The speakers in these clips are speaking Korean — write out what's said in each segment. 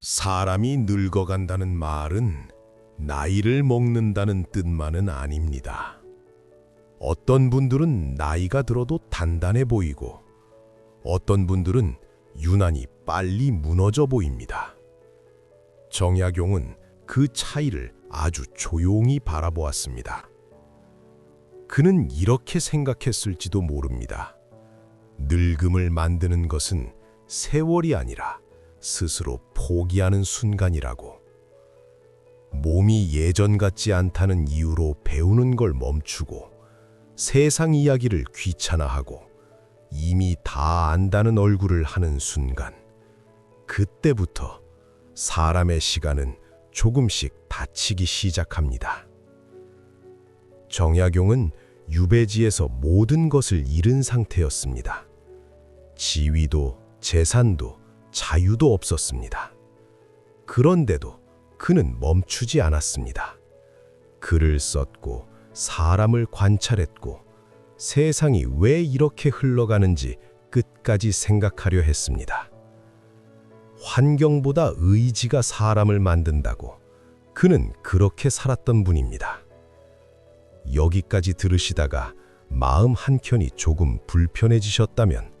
사람이 늙어간다는 말은 나이를 먹는다는 뜻만은 아닙니다. 어떤 분들은 나이가 들어도 단단해 보이고 어떤 분들은 유난히 빨리 무너져 보입니다. 정약용은 그 차이를 아주 조용히 바라보았습니다. 그는 이렇게 생각했을지도 모릅니다. 늙음을 만드는 것은 세월이 아니라 스스로 포기하는 순간이라고. 몸이 예전 같지 않다는 이유로 배우는 걸 멈추고 세상 이야기를 귀찮아하고 이미 다 안다는 얼굴을 하는 순간. 그때부터 사람의 시간은 조금씩 다치기 시작합니다. 정약용은 유배지에서 모든 것을 잃은 상태였습니다. 지위도 재산도 자유도 없었습니다. 그런데도 그는 멈추지 않았습니다. 글을 썼고 사람을 관찰했고 세상이 왜 이렇게 흘러가는지 끝까지 생각하려 했습니다. 환경보다 의지가 사람을 만든다고 그는 그렇게 살았던 분입니다. 여기까지 들으시다가 마음 한켠이 조금 불편해지셨다면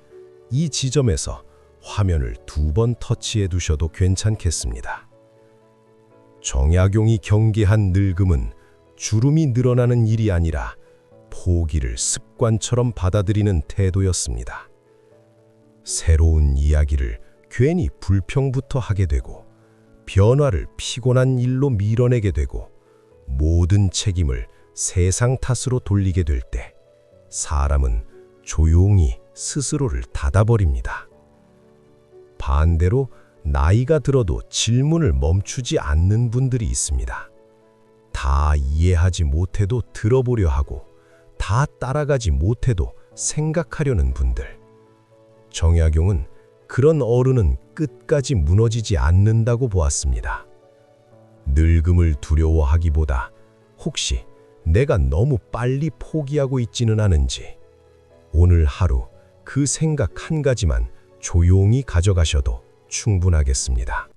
이 지점에서 화면을 두 번 터치해 두셔도 괜찮겠습니다. 정약용이 경계한 늙음은 주름이 늘어나는 일이 아니라 포기를 습관처럼 받아들이는 태도였습니다. 새로운 이야기를 괜히 불평부터 하게 되고 변화를 피곤한 일로 밀어내게 되고 모든 책임을 세상 탓으로 돌리게 될 때 사람은 조용히 스스로를 닫아버립니다. 반대로 나이가 들어도 질문을 멈추지 않는 분들이 있습니다. 다 이해하지 못해도 들어보려 하고 다 따라가지 못해도 생각하려는 분들. 정약용은 그런 어른은 끝까지 무너지지 않는다고 보았습니다. 늙음을 두려워하기보다 혹시 내가 너무 빨리 포기하고 있지는 않은지 오늘 하루 그 생각 한 가지만 조용히 가져가셔도 충분하겠습니다.